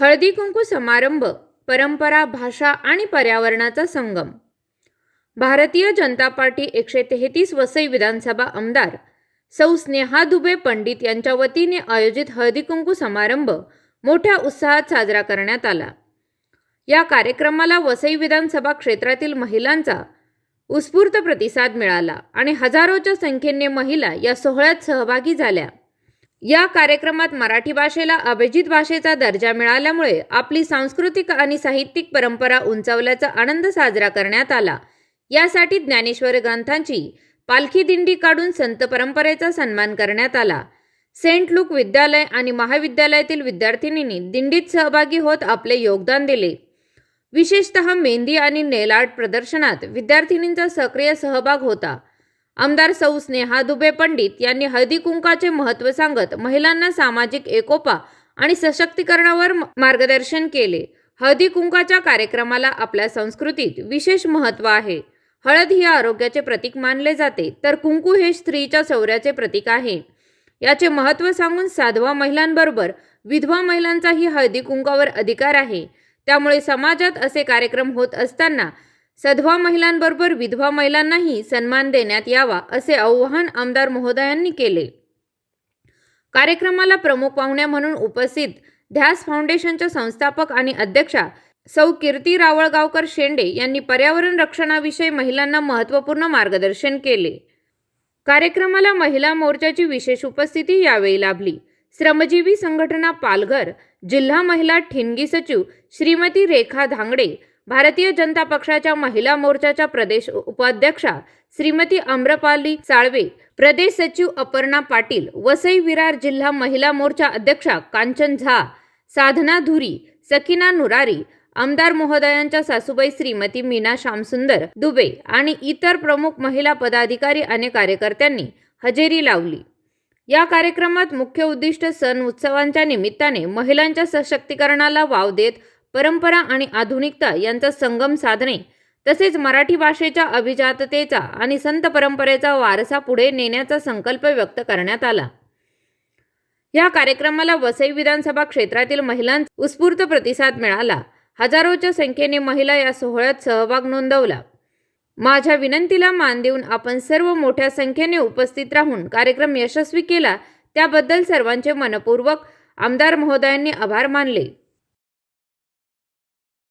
हळदी कुंकू समारंभ परंपरा भाषा आणि पर्यावरणाचा संगम. भारतीय जनता पार्टी एकशे तेहतीस वसई विधानसभा आमदार सौ स्नेहा दुबे पंडित यांच्या वतीने आयोजित हळदी कुंकू समारंभ मोठ्या उत्साहात साजरा करण्यात आला. या कार्यक्रमाला वसई विधानसभा क्षेत्रातील महिलांचा उत्स्फूर्त प्रतिसाद मिळाला आणि हजारोच्या संख्येने महिला या सोहळ्यात सहभागी झाल्या. या कार्यक्रमात मराठी भाषेला अभिजित भाषेचा दर्जा मिळाल्यामुळे आपली सांस्कृतिक आणि साहित्यिक परंपरा उंचावल्याचा आनंद साजरा करण्यात आला. यासाठी ज्ञानेश्वर ग्रंथांची पालखी दिंडी काढून संत परंपरेचा सन्मान करण्यात आला. सेंट लुक विद्यालय आणि महाविद्यालयातील विद्यार्थिनींनी दिंडीत सहभागी होत आपले योगदान दिले. विशेषतः मेहंदी आणि नेल आर्ट प्रदर्शनात विद्यार्थिनींचा सक्रिय सहभाग होता. आमदार सौ स्नेहा दुबे पंडित यांनी हळदी कुंकाचे महत्त्व सांगत महिलांना सामाजिक एकोपा आणि सशक्तीकरणावर मार्गदर्शन केले. हळदी कुंकाच्या कार्यक्रमाला आपल्या संस्कृतीत विशेष महत्त्व आहे. हळद ही आरोग्याचे प्रतीक मानले जाते तर कुंकू हे स्त्रीच्या शौर्याचे प्रतीक आहे. याचे महत्त्व सांगून साधवा महिलांबरोबर विधवा महिलांचाही हळदी कुंकावर अधिकार आहे. त्यामुळे समाजात असे कार्यक्रम होत असताना सधवा महिलांबरोबर विधवा महिलांनाही सन्मान देण्यात यावा असे आवाहन आमदार महोदयांनी केले. कार्यक्रमाला प्रमुख पाहुण्या म्हणून उपस्थित ध्यास फाउंडेशनच्या संस्थापक आणि अध्यक्षा सौ. कीर्ती रावळगावकर शेंडे यांनी पर्यावरण रक्षणाविषयी महिलांना महत्त्वपूर्ण मार्गदर्शन केले. कार्यक्रमाला महिला मोर्चाची विशेष उपस्थिती यावेळी लाभली. श्रमजीवी संघटना पालघर जिल्हा महिला ठिणगी सचिव श्रीमती रेखा धांगडे भारतीय जनता पक्षाच्या महिला मोर्चाच्या प्रदेश उपाध्यक्षा श्रीमती आम्रपाली साळवे प्रदेश सचिव अपर्णा पाटील वसई विरार जिल्हा महिला मोर्चा अध्यक्षा कांचन झा साधना धुरी सकिना नुरारी आमदार महोदयांच्या सासूबाई श्रीमती मीना श्यामसुंदर दुबे आणि इतर प्रमुख महिला पदाधिकारी आणि कार्यकर्त्यांनी हजेरी लावली. या कार्यक्रमात मुख्य उद्दिष्ट सण उत्सवांच्या निमित्ताने महिलांच्या सशक्तीकरणाला वाव देत परंपरा आणि आधुनिकता यांचा संगम साधणे तसेच मराठी भाषेच्या अभिजाततेचा आणि संत परंपरेचा वारसा पुढे नेण्याचा संकल्प व्यक्त करण्यात आला. या कार्यक्रमाला वसई विधानसभा क्षेत्रातील महिलांचा उत्स्फूर्त प्रतिसाद मिळाला. हजारोच्या संख्येने महिला या सोहळ्यात सहभाग नोंदवला. माझ्या विनंतीला मान देऊन आपण सर्व मोठ्या संख्येने उपस्थित राहून कार्यक्रम यशस्वी केला त्याबद्दल सर्वांचे मनपूर्वक आमदार महोदयांनी आभार मानले.